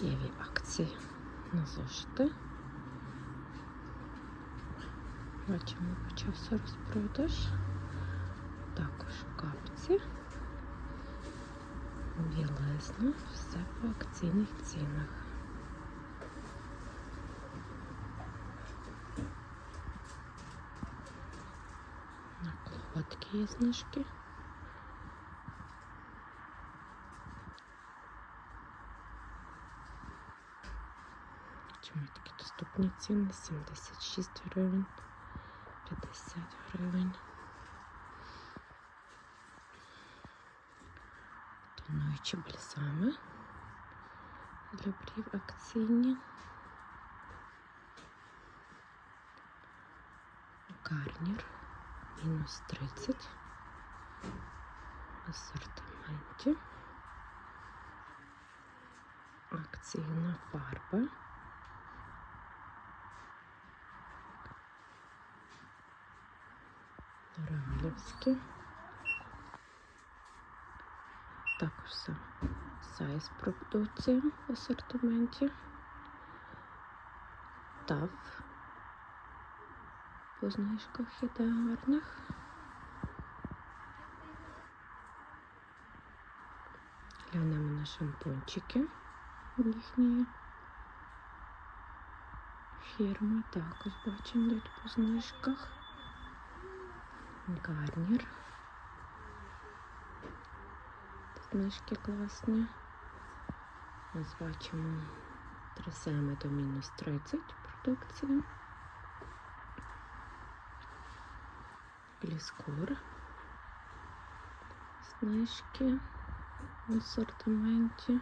дієві акції на. Бачимо, почався розпродаж. Також капці. Білизна, все по акційних цінах. На колготки є знижки. Чому такі доступні ціни? 76 гривень, 50 гривень. Тонуючі бальзами для брів акційні. Гарнір мінус 30 в. Акційна фарба. Ралівські. Також все сайз продукція в асортименті. Тав по знижках іде гарних. Глянемо на шампунчики їхньої фірми. Також бачимо йдуть по знижках. Гарнір. Знижки класні. Ось бачимо трясемо до мінус 30 продукції. Гліскур. Знижки в асортименті.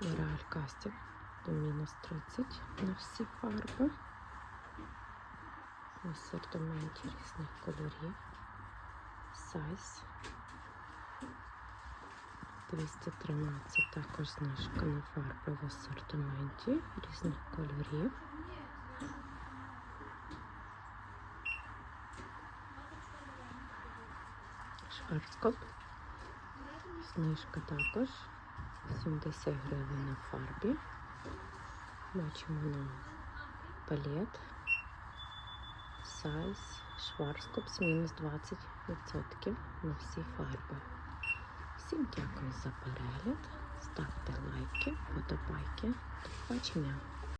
Лореаль Кастик до мінус 30 на всі фарби. В асортименті різних кольорів. Сайз 213 також знижка на фарби в асортименті різних кольорів. Шварцкоп. Знижка також 70 гривень на фарбі. Бачимо на палет. Сайз Шварскопс мінус 20% на всі фарби. Всім дякую за перегляд. Ставте лайки, подобайки. До побачення.